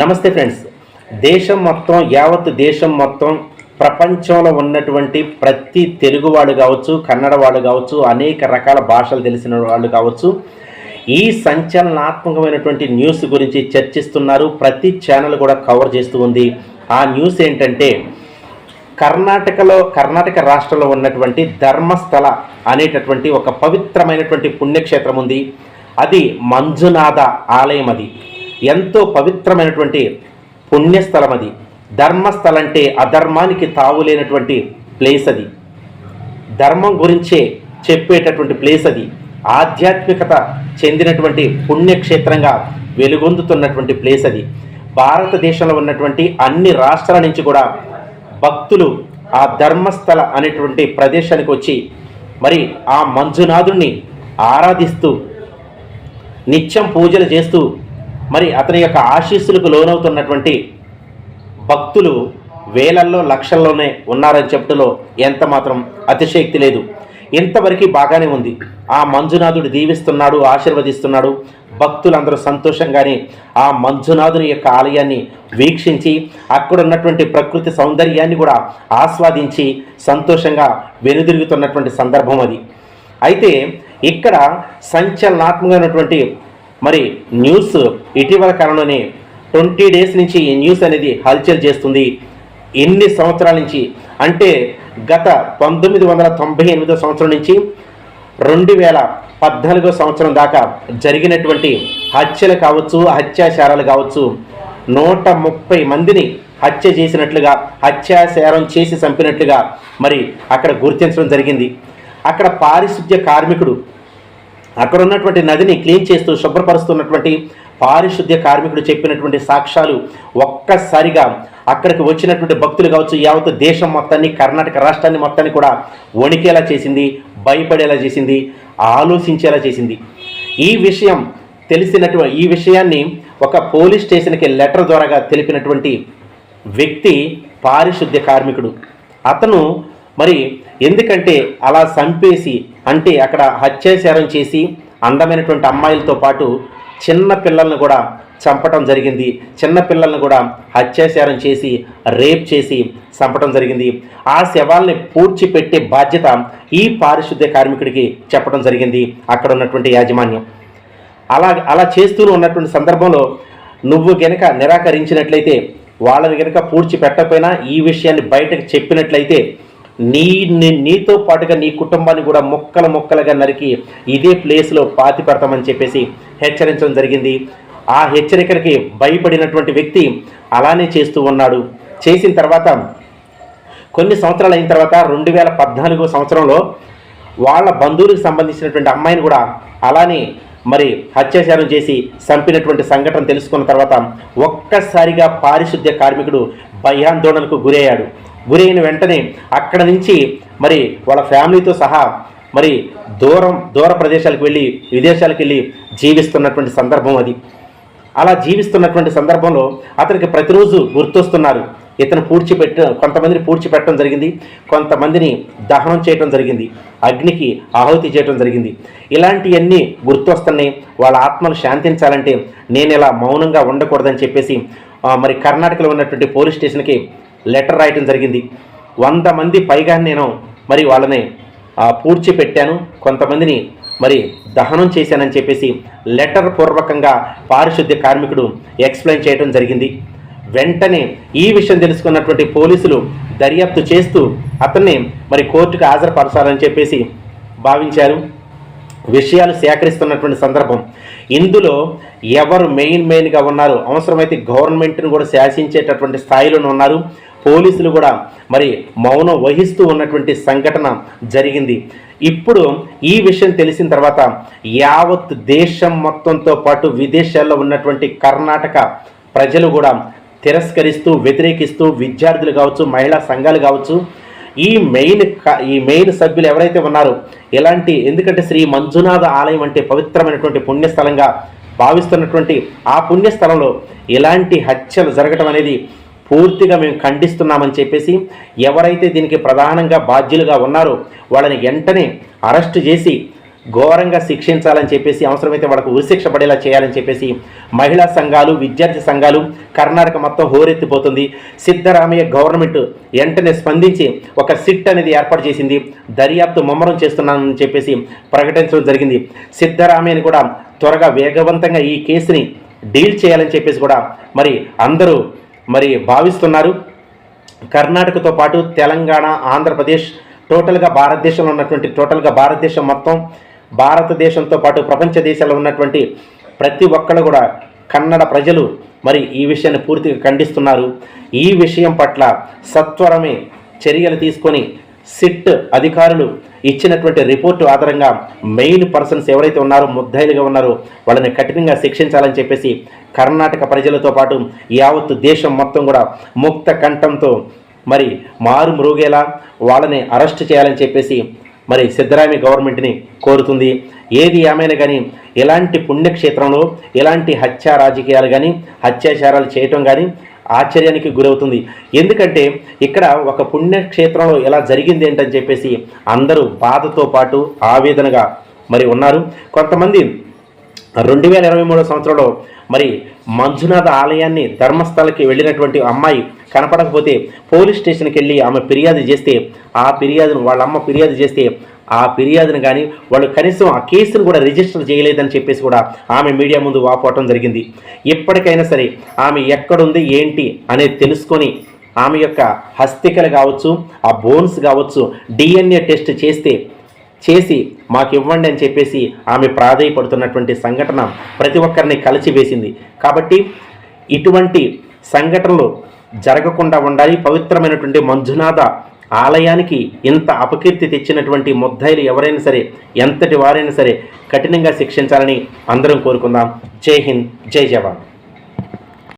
నమస్తే ఫ్రెండ్స్. దేశం మొత్తం యావత్ దేశం మొత్తం ప్రపంచంలో ఉన్నటువంటి ప్రతి తెలుగు వాళ్ళు కావచ్చు కన్నడ వాళ్ళు కావచ్చు అనేక రకాల భాషలు తెలిసిన వాళ్ళు కావచ్చు ఈ సంచలనాత్మకమైనటువంటి న్యూస్ గురించి చర్చిస్తున్నారు. ప్రతి ఛానల్ కూడా కవర్ చేస్తూ ఉంది. ఆ న్యూస్ ఏంటంటే కర్ణాటకలో కర్ణాటక రాష్ట్రంలో ఉన్నటువంటి ధర్మస్థల అనేటటువంటి ఒక పవిత్రమైనటువంటి పుణ్యక్షేత్రం ఉంది. అది మంజునాథ ఆలయం అది. ఎంతో పవిత్రమైనటువంటి పుణ్యస్థలం అది ధర్మస్థలం అంటే అధర్మానికి తావులేనటువంటి ప్లేస్ అది. ధర్మం గురించే చెప్పేటటువంటి ప్లేస్ అది. ఆధ్యాత్మికత చెందినటువంటి పుణ్యక్షేత్రంగా వెలుగొందుతున్నటువంటి ప్లేస్ అది. భారతదేశంలో ఉన్నటువంటి అన్ని రాష్ట్రాల నుంచి కూడా భక్తులు ఆ ధర్మస్థల అనేటువంటి ప్రదేశానికి వచ్చి మరి ఆ మంజునాథుణ్ణి ఆరాధిస్తూ నిత్యం పూజలు చేస్తూ మరి అతని యొక్క ఆశీస్సులకు లోనవుతున్నటువంటి భక్తులు వేలల్లో లక్షల్లోనే ఉన్నారని చెప్పటంలో ఎంత మాత్రం అతిశయక్తి లేదు. ఇంతవరకు బాగానే ఉంది. ఆ మంజునాథుడు దీవిస్తున్నాడు ఆశీర్వదిస్తున్నాడు. భక్తులందరూ సంతోషంగానే ఆ మంజునాథుని యొక్క ఆలయాన్ని వీక్షించి అక్కడ ఉన్నటువంటి ప్రకృతి సౌందర్యాన్ని కూడా ఆస్వాదించి సంతోషంగా వెనుదిరుగుతున్నటువంటి సందర్భం అది. అయితే ఇక్కడ సంచలనాత్మకమైనటువంటి మరి న్యూస్ ఇటీవల కాలంలోనే ట్వంటీ డేస్ నుంచి ఈ న్యూస్ అనేది హల్చల్ చేస్తుంది. ఎన్ని సంవత్సరాల నుంచి? అంటే గత పంతొమ్మిది వందల తొంభై ఎనిమిదో సంవత్సరం నుంచి రెండు వేల పద్నాలుగో సంవత్సరం దాకా జరిగినటువంటి హత్యలు కావచ్చు హత్యాచారాలు కావచ్చు నూట ముప్పై మందిని హత్య చేసినట్లుగా హత్యాచారం చేసి చంపినట్లుగా మరి అక్కడ గుర్తించడం జరిగింది. అక్కడ పారిశుద్ధ్య కార్మికుడు అక్కడ ఉన్నటువంటి నదిని క్లీన్ చేస్తూ శుభ్రపరుస్తున్నటువంటి పారిశుద్ధ్య కార్మికుడు చెప్పినటువంటి సాక్ష్యాలు ఒక్కసారిగా అక్కడికి వచ్చినటువంటి భక్తులు కావచ్చు యావత్ దేశం మొత్తాన్ని కర్ణాటక రాష్ట్రాన్ని మొత్తాన్ని కూడా వణికేలా చేసింది భయపడేలా చేసింది ఆలోచించేలా చేసింది. ఈ విషయం తెలిసినటువంటి ఈ విషయాన్ని ఒక పోలీస్ స్టేషన్కి లెటర్ ద్వారాగా తెలిపినటువంటి వ్యక్తి పారిశుద్ధ్య కార్మికుడు. అతను మరి ఎందుకంటే అలా చంపేసి అంటే అక్కడ హత్యాచారం చేసి అందమైనటువంటి అమ్మాయిలతో పాటు చిన్న పిల్లల్ని కూడా చంపటం జరిగింది. చిన్న పిల్లల్ని కూడా హత్యాచారం చేసి రేప్ చేసి చంపటం జరిగింది. ఆ శవాల్ని పూడ్చిపెట్టే బాధ్యత ఈ పారిశుద్ధ్య కార్మికుడికి చెప్పడం జరిగింది అక్కడ ఉన్నటువంటి యాజమాన్యం. అలా అలా చేస్తూ ఉన్నటువంటి సందర్భంలో నువ్వు గనక నిరాకరించినట్లయితే వాళ్ళని గనక పూడ్చి పెట్టకపోయినా ఈ విషయాన్ని బయటకు చెప్పినట్లయితే నీ నీతో పాటుగా నీ కుటుంబాన్ని కూడా మొక్కలు మొక్కలుగా నరికి ఇదే ప్లేస్లో పాతి పెడతామని చెప్పేసి హెచ్చరించడం జరిగింది. ఆ హెచ్చరికలకి భయపడినటువంటి వ్యక్తి అలానే చేస్తూ ఉన్నాడు. చేసిన తర్వాత కొన్ని సంవత్సరాలు అయిన తర్వాత రెండు వేల పద్నాలుగో సంవత్సరంలో వాళ్ళ బంధువులకు సంబంధించినటువంటి అమ్మాయిని కూడా అలానే మరి హత్యాచారం చేసి చంపినటువంటి సంఘటన తెలుసుకున్న తర్వాత ఒక్కసారిగా పారిశుద్ధ్య కార్మికుడు భయాందోళనకు గురయ్యాడు. గురైన వెంటనే అక్కడ నుంచి మరి వాళ్ళ ఫ్యామిలీతో సహా మరి దూరం దూర ప్రదేశాలకు వెళ్ళి విదేశాలకు వెళ్ళి జీవిస్తున్నటువంటి సందర్భం అది. అలా జీవిస్తున్నటువంటి సందర్భంలో అతనికి ప్రతిరోజు గుర్తొస్తున్నారు. ఇతను పూడ్చిపెట్ట కొంతమందిని పూడ్చిపెట్టడం జరిగింది. కొంతమందిని దహనం చేయడం జరిగింది. అగ్నికి ఆహుతి చేయడం జరిగింది. ఇలాంటివన్నీ గుర్తొస్తున్నాయి. వాళ్ళ ఆత్మలు శాంతించాలంటే నేను ఇలా మౌనంగా ఉండకూడదని చెప్పేసి మరి కర్ణాటకలో ఉన్నటువంటి పోలీస్ స్టేషన్కి లెటర్ రాయటం జరిగింది. వంద మంది పైగా నేను మరి వాళ్ళని పూడ్చి పూడ్చిపెట్టాను. కొంతమందిని మరి దహనం చేశానని చెప్పేసి లెటర్ పూర్వకంగా పారిశుద్ధ్య కార్మికుడు ఎక్స్ప్లెయిన్ చేయడం జరిగింది. వెంటనే ఈ విషయం తెలుసుకున్నటువంటి పోలీసులు దర్యాప్తు చేస్తూ అతన్ని మరి కోర్టుకు హాజరుపరచాలని చెప్పేసి భావించారు. విషయాలు సేకరిస్తున్నటువంటి సందర్భం. ఇందులో ఎవరు మెయిన్ మెయిన్గా ఉన్నారు అవసరమైతే గవర్నమెంట్ను కూడా శాసించేటటువంటి స్థాయిలోనే ఉన్నారు. పోలీసులు కూడా మరి మౌనం వహిస్తూ ఉన్నటువంటి సంఘటన జరిగింది. ఇప్పుడు ఈ విషయం తెలిసిన తర్వాత యావత్ దేశం మొత్తంతో పాటు విదేశాల్లో ఉన్నటువంటి కర్ణాటక ప్రజలు కూడా తిరస్కరిస్తూ వ్యతిరేకిస్తూ విద్యార్థులు కావచ్చు మహిళా సంఘాలు కావచ్చు ఈ మెయిన్ ఈ మెయిన్ సభ్యులు ఎవరైతే ఉన్నారో ఎలాంటి ఎందుకంటే శ్రీ మంజునాథ ఆలయం అంటే పవిత్రమైనటువంటి పుణ్యస్థలంగా భావిస్తున్నటువంటి ఆ పుణ్యస్థలంలో ఎలాంటి హత్యలు జరగటం అనేది పూర్తిగా మేము ఖండిస్తున్నామని చెప్పేసి ఎవరైతే దీనికి ప్రధానంగా బాధ్యులుగా ఉన్నారో వాళ్ళని వెంటనే అరెస్ట్ చేసి ఘోరంగా శిక్షించాలని చెప్పేసి అవసరమైతే వాళ్ళకు ఉరిశిక్ష పడేలా చేయాలని చెప్పేసి మహిళా సంఘాలు విద్యార్థి సంఘాలు కర్ణాటక మొత్తం హోరెత్తిపోతుంది. సిద్ధరామయ్య గవర్నమెంట్ వెంటనే స్పందించి ఒక సిట్ అనేది ఏర్పాటు చేసింది. దర్యాప్తు ముమ్మరం చేస్తున్నానని చెప్పేసి ప్రకటించడం జరిగింది. సిద్ధరామయ్యని కూడా త్వరగా వేగవంతంగా ఈ కేసుని డీల్ చేయాలని చెప్పేసి కూడా మరి అందరూ మరి భావిస్తున్నారు. కర్ణాటకతో పాటు తెలంగాణ ఆంధ్రప్రదేశ్ టోటల్గా భారతదేశంలో ఉన్నటువంటి టోటల్గా భారతదేశం మొత్తం భారతదేశంతో పాటు ప్రపంచ దేశాల్లో ఉన్నటువంటి ప్రతి ఒక్కరు కూడా కన్నడ ప్రజలు మరి ఈ విషయాన్ని పూర్తిగా ఖండిస్తున్నారు. ఈ విషయం పట్ల సత్వరమే చర్యలు తీసుకొని సిట్ అధికారులు ఇచ్చినటువంటి రిపోర్టు ఆధారంగా మెయిన్ పర్సన్స్ ఎవరైతే ఉన్నారో ముద్దాయిలుగా ఉన్నారో వాళ్ళని కఠినంగా శిక్షించాలని చెప్పేసి కర్ణాటక ప్రజలతో పాటు యావత్తు దేశం మొత్తం కూడా ముక్త కంఠంతో మరి మారు మ్రోగేలా వాళ్ళని అరెస్ట్ చేయాలని చెప్పేసి మరి సిద్ధరామి గవర్నమెంట్ని కోరుతుంది. ఏది ఏమైనా కానీ ఇలాంటి పుణ్యక్షేత్రంలో ఇలాంటి హత్య రాజకీయాలు కానీ హత్యాచారాలు చేయటం కానీ ఆశ్చర్యానికి గురవుతుంది. ఎందుకంటే ఇక్కడ ఒక పుణ్యక్షేత్రంలో ఎలా జరిగింది ఏంటని చెప్పేసి అందరూ బాధతో పాటు ఆవేదనగా మరి ఉన్నారు. కొంతమంది రెండు వేల ఇరవై మూడో సంవత్సరంలో మరి మంజునాథ ఆలయాన్ని ధర్మస్థలకి వెళ్ళినటువంటి అమ్మాయి కనపడకపోతే పోలీస్ స్టేషన్కి వెళ్ళి ఆమె ఫిర్యాదు చేస్తే ఆ ఫిర్యాదును వాళ్ళ అమ్మ ఫిర్యాదు చేస్తే ఆ ఫిర్యాదును కానీ వాళ్ళు కనీసం ఆ కేసును కూడా రిజిస్టర్ చేయలేదని చెప్పేసి కూడా ఆమె మీడియా ముందు వాపోవటం జరిగింది. ఎప్పటికైనా సరే ఆమె ఎక్కడుంది ఏంటి అనేది తెలుసుకొని ఆమె యొక్క హస్తికలు కావచ్చు ఆ బోన్స్ కావచ్చు డిఎన్ఏ టెస్ట్ చేస్తే చేసి మాకు ఇవ్వండి అని చెప్పేసి ఆమె ప్రాధేయపడుతున్నటువంటి సంఘటన ప్రతి ఒక్కరిని కలిచివేసింది కాబట్టి ఇటువంటి సంఘటనలు జరగకుండా ఉండాలి. పవిత్రమైనటువంటి మంజునాథ ఆలయానికి ఇంత అపకీర్తి తెచ్చినటువంటి ముద్దాయిలు ఎవరైనా సరే ఎంతటి వారైనా సరే కఠినంగా శిక్షించాలని అందరం కోరుకుందాం. జై హింద్ జై జవాన్.